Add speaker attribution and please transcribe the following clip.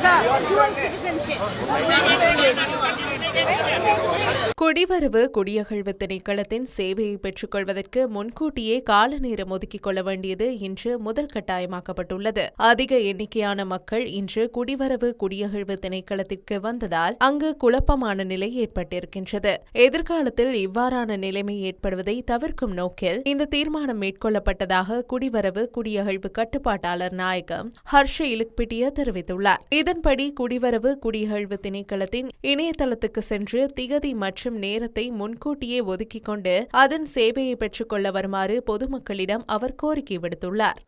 Speaker 1: Sir, dual citizenship.
Speaker 2: குடிவரவு குடியகழ்வு திணைக்களத்தின் சேவையை பெற்றுக்கொள்வதற்கு முன்கூட்டியே கால நேரம் ஒதுக்கிக் கொள்ள வேண்டியது இன்று முதல் கட்டாயமாக்கப்பட்டுள்ளது. அதிக எண்ணிக்கையான மக்கள் இன்று குடிவரவு குடியகழ்வு திணைக்களத்திற்கு வந்ததால் அங்கு குழப்பமான நிலை ஏற்பட்டிருக்கின்றது. எதிர்காலத்தில் இவ்வாறான நிலைமை ஏற்படுவதை தவிர்க்கும் நோக்கில் இந்த தீர்மானம் மேற்கொள்ளப்பட்டதாக குடிவரவு குடியகழ்வு கட்டுப்பாட்டாளர் நாயகம் ஹர்ஷ இலுக்பிட்டிய தெரிவித்துள்ளார். இதன்படி குடிவரவு குடியகழ்வு திணைக்களத்தின் இணையதளத்துக்கு சென்று திகதி மற்றும் நேரத்தை முன்கூட்டியே ஒதுக்கிக் கொண்டு அதன் சேவையை பெற்றுக்கொள்ள வருமாறு பொதுமக்களிடம் அவர் கோரிக்கை விடுத்துள்ளார்.